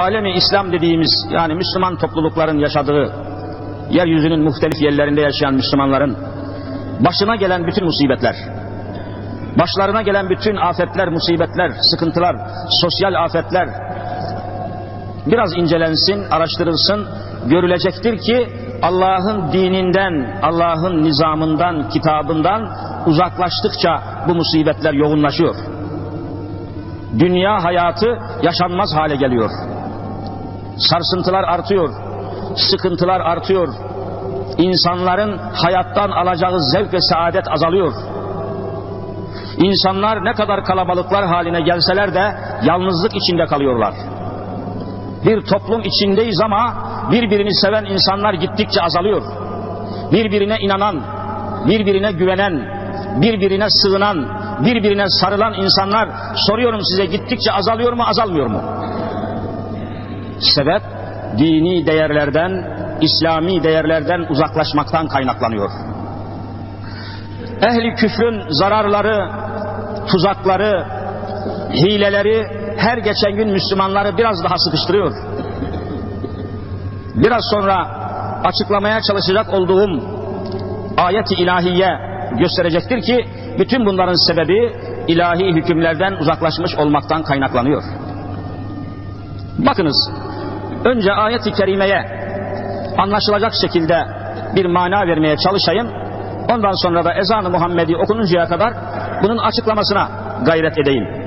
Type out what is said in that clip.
alemi İslam dediğimiz yani Müslüman toplulukların yaşadığı yeryüzünün muhtelif yerlerinde yaşayan Müslümanların başına gelen bütün musibetler, başlarına gelen bütün afetler, musibetler, sıkıntılar, sosyal afetler biraz incelensin, araştırılsın, görülecektir ki Allah'ın dininden, Allah'ın nizamından, kitabından uzaklaştıkça bu musibetler yoğunlaşıyor. Dünya hayatı yaşanmaz hale geliyor. Sarsıntılar artıyor, sıkıntılar artıyor. İnsanların hayattan alacağı zevk ve saadet azalıyor. İnsanlar ne kadar kalabalıklar haline gelseler de yalnızlık içinde kalıyorlar. Bir toplum içindeyiz ama birbirini seven insanlar gittikçe azalıyor. Birbirine inanan, birbirine güvenen, birbirine sığınan, birbirine sarılan insanlar soruyorum size gittikçe azalıyor mu azalmıyor mu? Sebep dini değerlerden, İslami değerlerden uzaklaşmaktan kaynaklanıyor. Ehli küfrün zararları, tuzakları, hileleri her geçen gün Müslümanları biraz daha sıkıştırıyor. Biraz sonra açıklamaya çalışacak olduğum ayet-i ilahiye gösterecektir ki bütün bunların sebebi ilahi hükümlerden uzaklaşmış olmaktan kaynaklanıyor. Bakınız önce ayet-i kerimeye anlaşılacak şekilde bir mana vermeye çalışayım. Ondan sonra da ezan-ı Muhammedi okununcaya kadar bunun açıklamasına gayret edeyim.